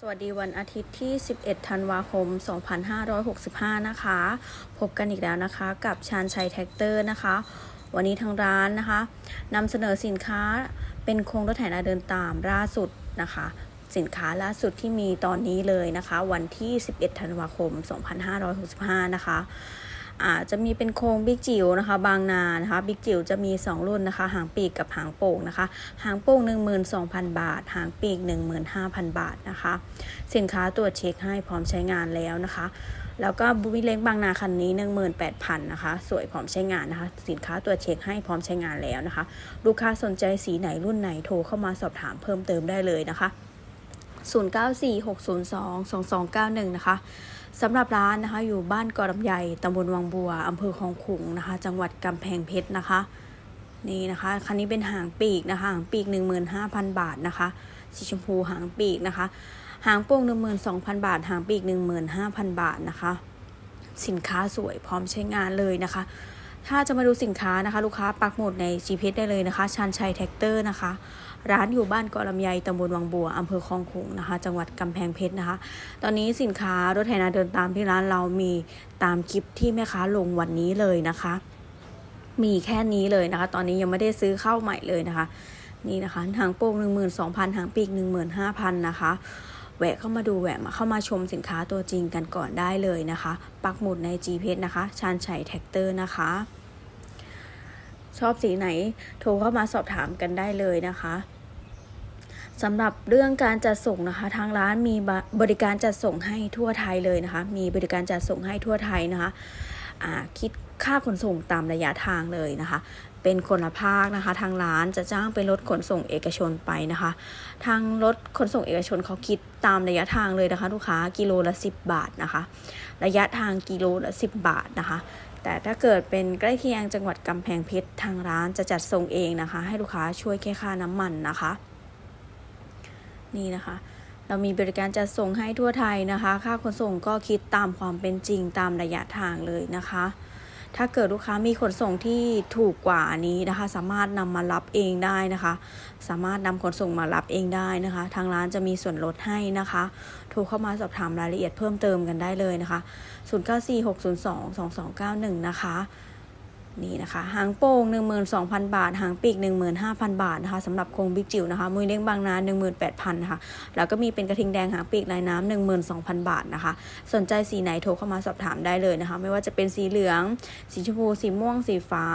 สวัสดีวันอาทิตย์ที่ 11 ธันวาคม 2565 นะคะ พบกันอีกแล้วนะคะกับชานชัยแท็กเตอร์นะคะ วันนี้ทางร้านนะคะนำเสนอสินค้าเป็นโครงรถไถนาเดินตามล่าสุดนะคะ สินค้าล่าสุดที่มีตอนนี้เลยนะคะ วันที่ 11 ธันวาคม 2565 นะคะ อาจจะมีเป็นโครงบิ๊กจิ๋วนะคะ บางนานะคะบิ๊กจิ๋วจะมี 2 รุ่นนะคะ หางปีกกับหางโป่งนะคะ หางโป่ง 12,000 บาท หางปีก 15,000 บาทนะคะ สินค้าตรวจเช็คให้พร้อมใช้งานแล้วนะคะ แล้วก็บูวิเล้งบางนาคันนี้ 18,000นะคะ สวยพร้อมใช้งานนะคะ สินค้าตรวจเช็คให้พร้อมใช้งานแล้วนะคะ ลูกค้าสนใจสีไหนรุ่นไหนโทรเข้ามาสอบถามเพิ่มเติมได้เลยนะคะ 0946022291 นะคะสำหรับร้านนะคะ อยู่บ้านกอลำไยตำบลวังบัวอำเภอคลองขุงนะคะ จังหวัดกำแพงเพชรนะคะนี่นะคะคันนี้เป็นหางปีกนะคะ หางปีก 15,000 บาทนะคะ สีชมพูหางปีกนะคะ หางโป่ง12,000 บาท หางปีก 15,000 บาทนะคะ สินค้าสวยพร้อมใช้งานเลยนะคะ ถ้าจะมาดูสินค้านะคะ ลูกค้าปักหมุดใน GPS ได้เลยนะคะชันชัยแท็กเตอร์นะคะ ร้านอยู่บ้านเกาะลำไยตำบลวังบัวอำเภอคลองขลุงนะคะ จังหวัดกำแพงเพชรนะคะ ตอนนี้สินค้ารถไถนาเดินตามที่ร้านเรามีตามคลิปที่แม่ค้าลงวันนี้เลยนะคะ มีแค่นี้เลยนะคะ ตอนนี้ยังไม่ได้ซื้อเข้าใหม่เลยนะคะ นี่นะคะหางโป่ง12,000หางปีก15,000นะคะ แวะเข้ามาดูแวะมาเข้ามาชมสินค้าตัวจริงกันก่อนได้เลยนะคะ ปักหมุดใน GPS นะคะ ชานชัยแท็กเตอร์นะคะ ชอบสีไหนโทรเข้ามาสอบถามกันได้เลยนะคะสำหรับเรื่องการจัดส่งนะคะ ทางร้านมีบริการจัดส่งให้ทั่วไทยเลยนะคะ มีบริการจัดส่งให้ทั่วไทยนะคะคิดค่าขนส่งตามระยะทางเลยนะคะ เป็นคนละภาคนะคะ ทางร้านจะจ้างเป็นรถขนส่งเอกชนไปนะคะ ทางรถขนส่งเอกชนเขาคิดตามระยะทางเลยนะคะ ลูกค้ากิโลละ 10 บาทนะคะ ระยะทางกิโลละ 10 บาทนะคะแต่ถ้าเกิดเป็นใกล้เคียงจังหวัดกำแพงเพชรทางร้านจะจัดส่งเองนะคะ ให้ลูกค้าช่วยแค่ค่าน้ำมันนะคะ นี่นะคะ เรามีบริการจัดส่งให้ทั่วไทยนะคะ ค่าขนส่งก็คิดตามความเป็นจริงตามระยะทางเลยนะคะ ถ้าเกิดลูกค้ามีขนส่งที่ถูกกว่านี้นะคะ สามารถนำมารับเองได้นะคะ สามารถนำขนส่งมารับเองได้นะคะ ทางร้านจะมีส่วนลดให้นะคะโทรเข้ามาสอบถามรายละเอียดเพิ่มเติมกันได้เลยนะคะ 0946022291 นะคะ นี่นะคะหางโป่ง 12,000 บาท หางปีก 15,000 บาทนะคะสำหรับโครงบิ๊กจิ๋วนะคะมุ้ยเลี้ยงบางนา 18,000นะคะแล้วก็มีเป็นกระทิงแดงหางปีกลายน้ำ12,000 บาทนะคะ สนใจสีไหนโทรเข้ามาสอบถามได้เลยนะคะ ไม่ว่าจะเป็นสีเหลือง สีชมพู สีม่วง สีฟ้า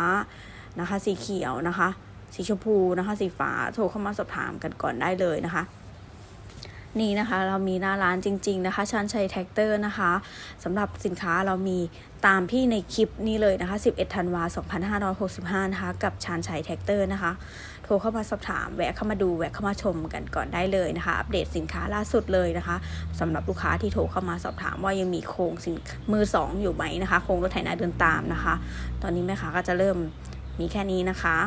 นะคะ สีเขียวนะคะ สีชมพูนะคะ สีฟ้าโทรเข้ามาสอบถามกันก่อนได้เลยนะคะ นี่นะคะ เรามีหน้าร้านจริง ๆ นะคะชันชัยแท็กเตอร์นะคะสำหรับสินค้าเรามีตามที่ในคลิปนี้เลยนะคะ 11 ธันวา 2565 นะคะ กับชานชัยแท็กเตอร์นะคะ โทรเข้ามาสอบถาม แวะเข้ามาดู แวะเข้ามาชมกันก่อนได้เลยนะคะ อัปเดตสินค้าล่าสุดเลยนะคะสำหรับลูกค้าที่โทรเข้ามาสอบถามว่ายังมีโครงสินมือสองอยู่ไหมนะคะ โครงรถไถนาเดินตามนะคะ ตอนนี้แม่ค้าก็จะเริ่มมีแค่นี้นะคะ